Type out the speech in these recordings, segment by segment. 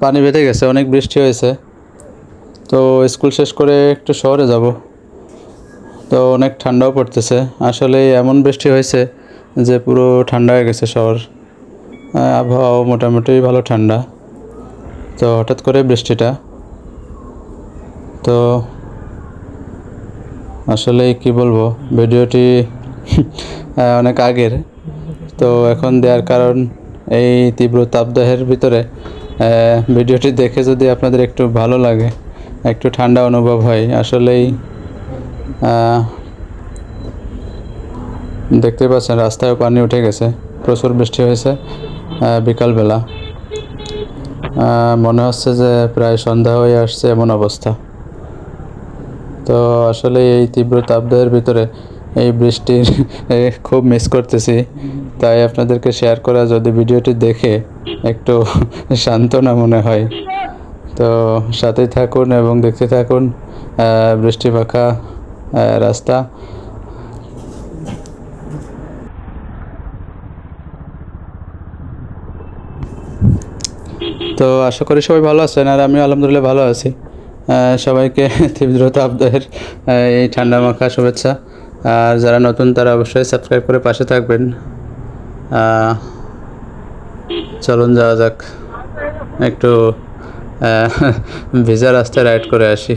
পানি বেঁধে গেছে, অনেক বৃষ্টি হয়েছে। তো স্কুল শেষ করে একটু শহরে যাব। তো অনেক ঠান্ডাও পড়তেছে। আসলে এমন বৃষ্টি হয়েছে যে পুরো ঠান্ডা হয়ে গেছে শহর। আবহাওয়াও মোটামুটি ভালো ঠান্ডা। তো হঠাৎ করে বৃষ্টিটা। তো আসলে কি বলব, ভিডিওটি অনেক আগের। তো এখন দেওয়ার কারণ এই তীব্র তাপদাহের ভিতরে ভিডিওটি দেখে যদি আপনাদের একটু ভালো লাগে, একটু ঠান্ডা অনুভব হয়, আসলেই দেখতে পাচ্ছেন রাস্তায় পানি উঠে গেছে, প্রচুর বৃষ্টি হয়েছে বিকালবেলা। মনে হচ্ছে যে প্রায় সন্ধ্যা হয়ে আসছে এমন অবস্থা। তো আসলে এই তীব্র তাপদাহের ভিতরে এই বৃষ্টির খুব মিস করতেছি। তাই আপনাদেরকে শেয়ার করা যদি ভিডিওটি দেখে একটু সান্ত্বনা মনে হয়। তো সাথেই থাকুন এবং দেখতে থাকুন বৃষ্টি পাখা রাস্তা। তো আশা করি সবাই ভালো আছেন আর আমি আলহামদুলিল্লাহ ভালো আছি। সবাইকে তীব্র তাপদাহের আহ, এই ঠান্ডা মাখা শুভেচ্ছা। আর যারা নতুন, তারা অবশ্যই সাবস্ক্রাইব করে পাশে থাকবেন। চলুন যাওয়া যাক। একটু ভিজা রাস্তায় রাইড করে আসি।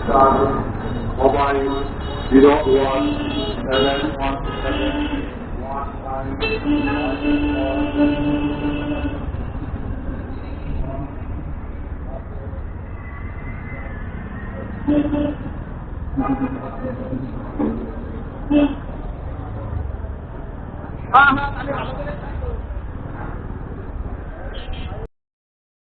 star mobile zero one seven one seven one nine হ্যাঁ হ্যাঁ আমি ভালো করে